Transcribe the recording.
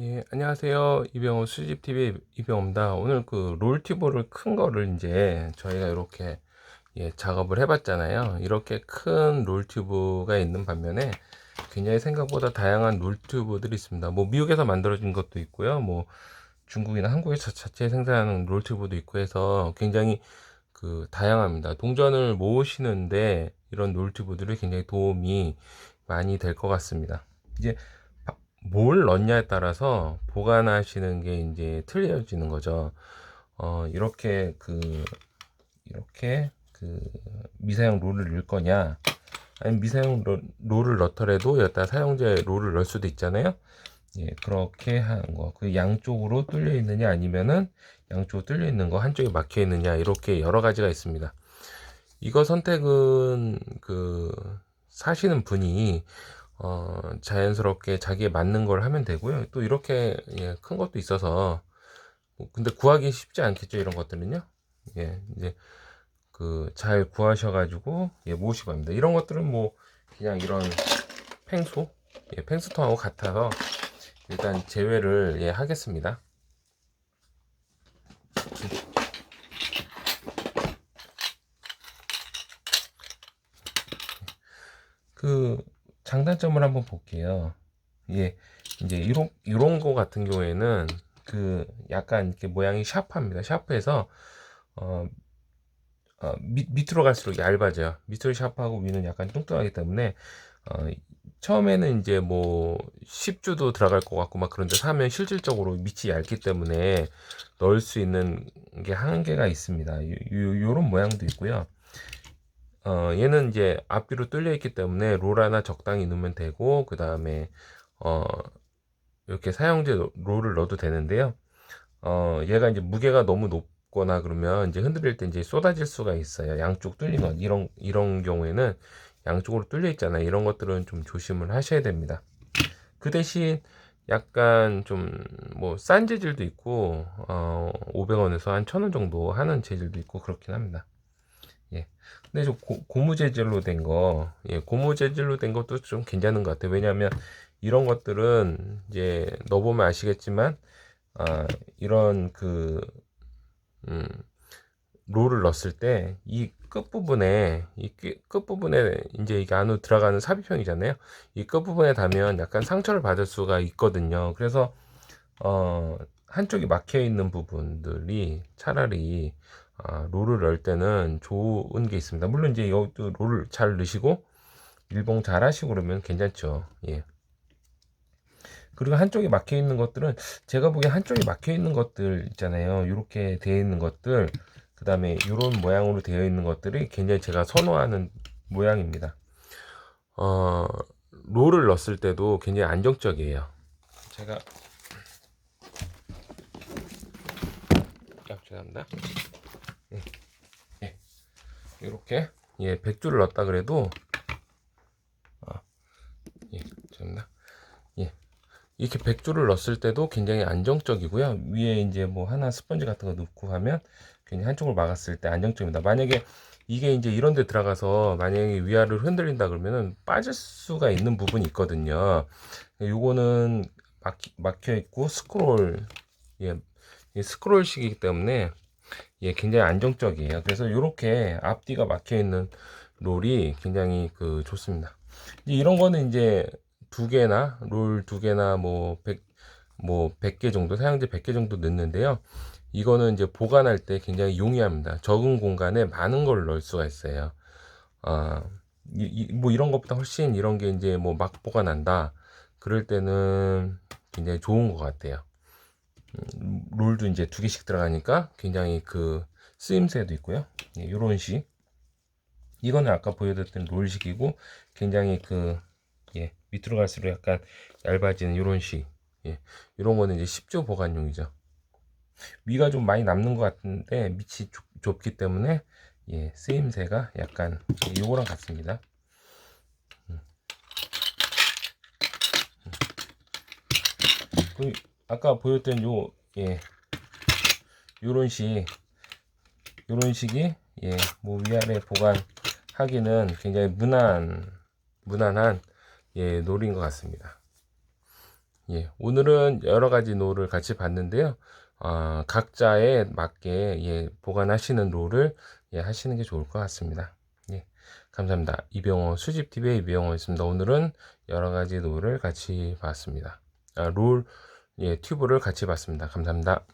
예, 안녕하세요. 이병호 수집TV 이병호입니다. 오늘 그 롤티브를 큰 거를 이제 저희가 이렇게 예, 작업을 해봤잖아요. 이렇게 큰 롤튜브가 있는 반면에 굉장히 생각보다 다양한 롤튜브들이 있습니다. 뭐 미국에서 만들어진 것도 있고요. 뭐 중국이나 한국에서 자체 생산하는 롤튜브도 있고 해서 굉장히 그 다양합니다. 동전을 모으시는데 이런 롤튜브들이 굉장히 도움이 많이 될 것 같습니다. 이제 뭘 넣냐에 따라서 보관하시는 게 이제 틀려지는 거죠. 어, 이렇게 그, 이렇게 그 미사용 롤을 넣을 거냐, 아니면 미사용 롤, 롤을 넣더라도 여기다 사용제 롤을 넣을 수도 있잖아요. 예, 그렇게 하는 거. 그 양쪽으로 뚫려 있느냐, 아니면은 양쪽으로 뚫려 있는 거 한쪽에 막혀 있느냐, 이렇게 여러 가지가 있습니다. 이거 선택은 그 사시는 분이 어, 자연스럽게 자기에 맞는 걸 하면 되고요. 또 이렇게 예, 큰 것도 있어서 뭐, 근데 구하기 쉽지 않겠죠 이런 것들은요. 예, 이제 그 잘 구하셔가지고 예, 모으시고 합니다. 이런 것들은 뭐 그냥 이런 팽소, 예, 팽수통하고 같아서 일단 제외를 예, 하겠습니다. 그 장단점을 한번 볼게요. 예, 이제 이런 이런 거 같은 경우에는 그 약간 이렇게 모양이 샤프합니다. 샤프해서 어, 어 밑, 밑으로 갈수록 얇아져요. 밑으로 샤프하고 위는 약간 뚱뚱하기 때문에 어, 처음에는 이제 뭐 10주도 들어갈 것 같고 막 그런데 사면 실질적으로 밑이 얇기 때문에 넣을 수 있는 게 한계가 있습니다. 요, 요, 요런 모양도 있고요. 어, 얘는 이제 앞뒤로 뚫려 있기 때문에 롤 하나 적당히 넣으면 되고 그 다음에 어, 이렇게 사용제 롤을 넣어도 되는데요. 어, 얘가 이제 무게가 너무 높거나 그러면 이제 흔들릴 때 이제 쏟아질 수가 있어요. 양쪽 뚫린 것 이런 이런 경우에는 양쪽으로 뚫려 있잖아요. 이런 것들은 좀 조심을 하셔야 됩니다. 그 대신 약간 좀 뭐 싼 재질도 있고 어, 500원에서 한 1000원 정도 하는 재질도 있고 그렇긴 합니다. 예. 근데 저 고, 고무 재질로 된 거, 예, 고무 재질로 된 것도 좀 괜찮은 것 같아요. 왜냐하면 이런 것들은 이제 넣어보면 아시겠지만, 아, 이런 그, 음, 롤을 넣었을 때 이 끝부분에, 이 끝부분에 이제 이게 안으로 들어가는 삽입형이잖아요. 이 끝부분에 닿으면 약간 상처를 받을 수가 있거든요. 그래서, 어, 한쪽이 막혀 있는 부분들이 차라리 아, 롤을 넣을 때는 좋은 게 있습니다. 물론 이제 이것도 롤을 잘 넣으시고 일봉 잘 하시고 그러면 괜찮죠. 예. 그리고 한쪽에 막혀 있는 것들은 제가 보기엔 한쪽에 막혀 있는 것들 있잖아요. 이렇게 되어 있는 것들, 그 다음에 이런 모양으로 되어 있는 것들이 굉장히 제가 선호하는 모양입니다. 어, 롤을 넣었을 때도 굉장히 안정적이에요. 제가 죄송합니다. 이렇게. 예 100줄을 넣었다 그래도. 아, 예 됐나 예. 이렇게 100줄을 넣었을 때도 굉장히 안정적이고요. 위에 이제 뭐 하나 스펀지 같은 거 넣고 하면 괜히 한쪽을 막았을 때 안정적입니다. 만약에 이게 이제 이런 데 들어가서 만약에 위아래로 흔들린다 그러면은 빠질 수가 있는 부분이 있거든요. 요거는 막혀 있고 스크롤 예 스크롤식이기 때문에 예, 굉장히 안정적이에요. 그래서 이렇게 앞뒤가 막혀 있는 롤이 굉장히 그 좋습니다. 이런 거는 이제 두 개나 롤 두 개나 뭐 100, 뭐 100개 정도 사용제 100개 정도 넣는데요. 이거는 이제 보관할 때 굉장히 용이합니다. 적은 공간에 많은 걸 넣을 수가 있어요. 아, 이, 이, 뭐 이런 것보다 훨씬 이런 게 이제 뭐 막 보관한다. 그럴 때는 굉장히 좋은 것 같아요. 음, 롤도 이제 두 개씩 들어가니까 굉장히 그 쓰임새도 있고요. 예, 요런 식. 이거는 아까 보여드렸던 롤식이고 굉장히 그 예, 밑으로 갈수록 약간 얇아지는 요런 식. 예, 요런 거는 이제 10조 보관용이죠. 위가 좀 많이 남는 것 같은데 밑이 좁, 좁기 때문에 예, 쓰임새가 약간 요거랑 같습니다. 음. 음. 아까 보였던 요, 예, 요런 식, 요런 식이, 예, 뭐 위아래 보관하기는 굉장히 무난, 무난한, 예, 놀인 것 같습니다. 예, 오늘은 여러 가지 롤을 같이 봤는데요. 어, 각자에 맞게 예, 보관하시는 롤을 예, 하시는 게 좋을 것 같습니다. 예, 감사합니다. 이병호 수집TV의 이병호였습니다. 오늘은 여러 가지 롤을 같이 봤습니다. 아, 롤, 예, 튜브를 같이 봤습니다. 감사합니다.